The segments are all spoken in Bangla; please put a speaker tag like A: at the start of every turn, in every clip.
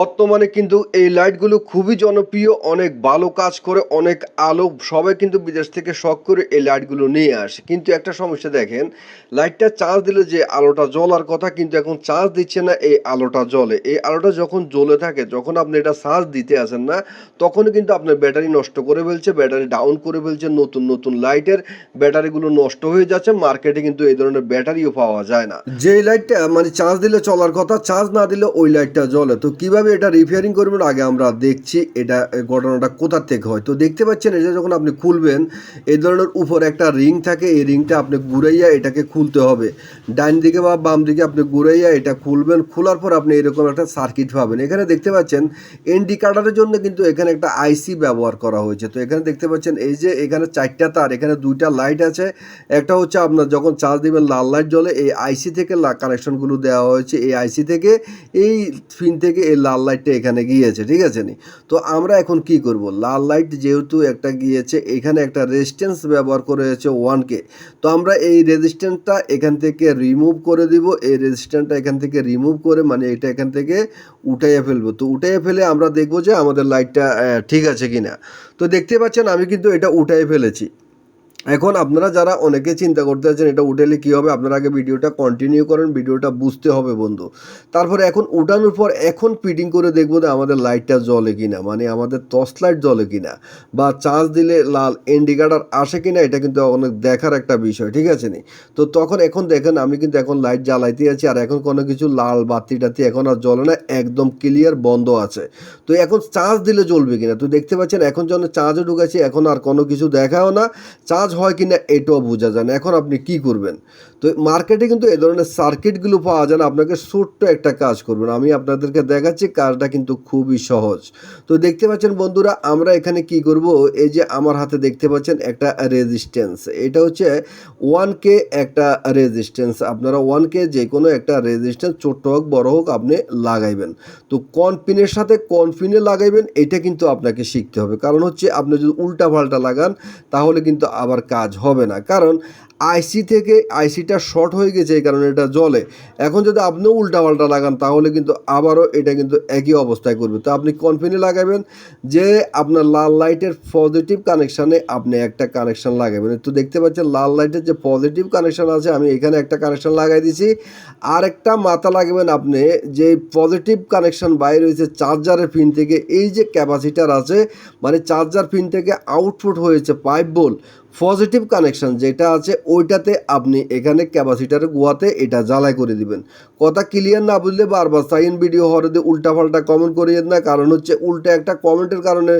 A: বর্তমানে কিন্তু এই লাইটগুলো খুবই জনপ্রিয়, অনেক ভালো কাজ করে, অনেক আলো, সবাই কিন্তু বিদেশ থেকে শখ করে এই লাইটগুলো নিয়ে আসে। কিন্তু একটা সমস্যা দেখেন, লাইটটা চার্জ দিলে যে আলোটা জ্বলার কথা, কিন্তু এখন চার্জ দিচ্ছে না এই আলোটা জ্বলে। এই আলোটা যখন জ্বলে থাকে, যখন আপনি এটা চার্জ দিতে আসেন না, তখন কিন্তু আপনার ব্যাটারি নষ্ট করে ফেলছে, ব্যাটারি ডাউন করে ফেলছে, নতুন নতুন লাইটের ব্যাটারিগুলো নষ্ট হয়ে যাচ্ছে, মার্কেটে কিন্তু এই ধরনের ব্যাটারিও পাওয়া যায় না। যে লাইটটা মানে চার্জ দিলে চলার কথা, চার্জ না দিলে ওই লাইটটা জ্বলে। তো কীভাবে এটা রিপেয়ারিং করবেন, আগে আমরা দেখছি এটা ঘটনাটা কোথা থেকে হয়। তো দেখতে পাচ্ছেন এটা যখন আপনি খুলবেন, এই ধরনের উপর একটা রিং থাকে, এই রিংটা আপনি ঘুরাইয়া এটাকে খুলতে হবে। ডাইন দিকে বা বাম দিকে আপনি ঘুরাইয়া এটা খুলবেন, খোলার পর আপনি এরকম একটা সার্কিট পাবেন। এখানে দেখতে পাচ্ছেন ইন্ডিকেটারের জন্য কিন্তু এখানে একটা আইসি ব্যবহার করা হয়েছে। তো এখানে দেখতে পাচ্ছেন, এই যে এখানে চারটা তার, এখানে দুইটা লাইট আছে। একটা হচ্ছে আপনার যখন চার্জ দিবেন লাল লাইট জ্বলে, এই আইসি থেকে কানেকশনগুলো দেওয়া হয়েছে। এই আইসি থেকে, এই পিন থেকে এই লাল লাইটটা এখানে গিয়েছে, ঠিক আছে নি? তো আমরা এখন কি করব? লাল লাইট যেহেতু একটা গিয়েছে, এখানে একটা রেজিস্ট্যান্স ব্যবহার করে হয়েছে ওয়ান কে তো আমরা এই রেজিস্ট্যান্সটা এখান থেকে রিমুভ করে দিব, এই রেজিস্ট্যান্সটা এখান থেকে রিমুভ করে মানে এটা এখান থেকে উঠাইয়া ফেলব। তো উঠাইয়া ফেলে আমরা দেখব যে আমাদের লাইটটা ঠিক আছে কিনা। তো দেখতে পাচ্ছেন আমি কিন্তু এটা উঠাই ফেলেছি। এখন আপনারা যারা অনেকে চিন্তা করতে আছেন এটা উঠালে কী হবে, আপনারা আগে ভিডিওটা কন্টিনিউ করেন, ভিডিওটা বুঝতে হবে বন্ধু। তারপরে এখন উঠানোর পর এখন ফিটিং করে দেখব যে আমাদের লাইটটা জ্বলে কিনা মানে আমাদের টর্চ লাইট জ্বলে কিনা, বা চার্জ দিলে লাল ইন্ডিকেটার আসে কিনা, এটা কিন্তু অনেক দেখার একটা বিষয়, ঠিক আছে নি? তো তখন এখন দেখেন, আমি কিন্তু এখন লাইট জ্বালাইতে আছি, আর এখন কোনো কিছু লাল বাতি টাতি এখন আর জ্বলে না, একদম ক্লিয়ার বন্ধ আছে। তো এখন চার্জ দিলে জ্বলবে কিনা? তো দেখতে পাচ্ছেন, এখন যখন চার্জে ঢুকেছি, এখন আর কোনো কিছু দেখাও না। চার্জ হয় কিনা এটাও বোঝা যায় না। এখন আপনি কি করবেন? তো মার্কেটে কিন্তু এই ধরনের সার্কিটগুলো পাওয়া যায় না। আপনাকে ছোট্ট একটা কাজ করবেন। আমি আপনাদেরকে দেখাচ্ছি কাজটা কিন্তু খুবই সহজ। তো দেখতে পাচ্ছেন বন্ধুরা, আমরা এখানে কি করব? এই যে আমার হাতে দেখতে পাচ্ছেন একটা রেজিস্ট্যান্স এটা হচ্ছে ওয়ান কে একটা রেজিস্ট্যান্স আপনারা ওয়ান কে যে কোনো একটা রেজিস্ট্যান্স ছোট্ট হোক, বড় হোক, আপনি লাগাইবেন। তো কোন পিনের সাথে কোন পিনে লাগাইবেন, এটা কিন্তু আপনাকে শিখতে হবে। কারণ হচ্ছে আপনি যদি উল্টা পাল্টা লাগান, তাহলে কিন্তু আবার কাজ হবে না। কারণ আইসি থেকে আইসিটা শর্ট হয়ে গেছে এই কারণে এটা জলে এখন যদি আপনিও উল্টা পাল্টা লাগান, তাহলে কিন্তু আবারও এটা কিন্তু একই অবস্থায় করবে। তো আপনি কনফিনে লাগাবেন যে আপনার লাল লাইটের পজিটিভ কানেকশানে আপনি একটা কানেকশান লাগাবেন। তো দেখতে পাচ্ছেন লাল লাইটের যে পজিটিভ কানেকশান আছে, আমি এখানে একটা কানেকশান লাগাই দিছি আর একটা মাথা লাগাবেন আপনি, যে পজিটিভ কানেকশান বাইরে হয়েছে চার্জারের পিন থেকে। এই যে ক্যাপাসিটার আছে মানে চার্জার পিন থেকে আউটপুট হয়েছে পাইপ বোল পজিটিভ কানেকশন যেটা আছে, ওইটাতে আপনি এখানে ক্যাপাসিটার গোয়াতে এটা জ্বালাই করে দিবেন। কথা ক্লিয়ার না বুঝলে বারবার সাইন ভিডিও হরে দিয়ে উল্টা পাল্টা কমেন্ট করিয়েন না, কারণ হচ্ছে উল্টা একটা কমেন্টের কারণে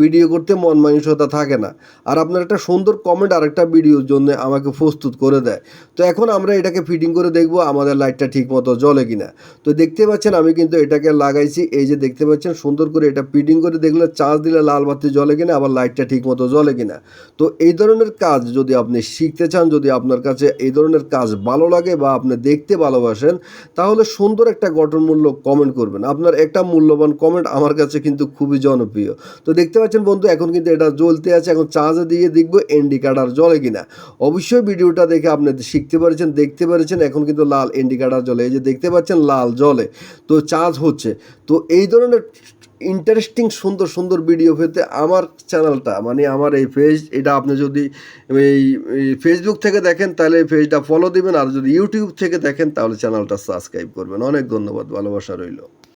A: ভিডিও করতে মন মানসিকতা থাকে না। আর আপনার একটা সুন্দর কমেন্ট আরেকটা ভিডিওর জন্য আমাকে প্রস্তুত করে দেয়। তো এখন আমরা এটাকে ফিটিং করে দেখব আমাদের লাইটটা ঠিক মতো জ্বলে কিনা। তো দেখতে পাচ্ছেন আমি কিন্তু এটাকে লাগাইছি, এই যে দেখতে পাচ্ছেন সুন্দর করে এটা ফিটিং করে দেখলে চার্জ দিলে লাল বাতি জ্বলে কিনা, আবার লাইটটা ঠিক মতো জ্বলে কিনা। তো এই ধরনের কাজ যদি আপনি শিখতে চান, যদি আপনার কাছে এই ধরনের কাজ ভালো লাগে বা আপনি দেখতে ভালোবাসেন, তাহলে সুন্দর একটা গঠনমূলক কমেন্ট করবেন। আপনার একটা মূল্যবান কমেন্ট আমার কাছে কিন্তু খুবই জনপ্রিয়। তো দেখতে পাচ্ছেন বন্ধু, এখন কিন্তু এটা জ্বলতে আছে, এখন চার্জে দিয়ে দেখব ইন্ডিকেটার জ্বলে কিনা। অবশ্যই ভিডিওটা দেখে আপনি শিখতে পেরেছেন, দেখতে পেরেছেন, এখন কিন্তু লাল ইন্ডিকেটার জ্বলে। এই যে দেখতে পাচ্ছেন, লাল জলে তো চার্জ হচ্ছে। তো এই ধরনের ইন্টারেস্টিং সুন্দর সুন্দর ভিডিও পেতে আমার চ্যানেলটা মানে আমার এই পেজ এটা আপনি যদি এই ফেসবুক থেকে দেখেন, তাহলে পেজটা ফলো দিবেন, আর যদি ইউটিউব থেকে দেখেন, তাহলে চ্যানেলটা সাবস্ক্রাইব করবেন। অনেক ধন্যবাদ, ভালোবাসা রইল।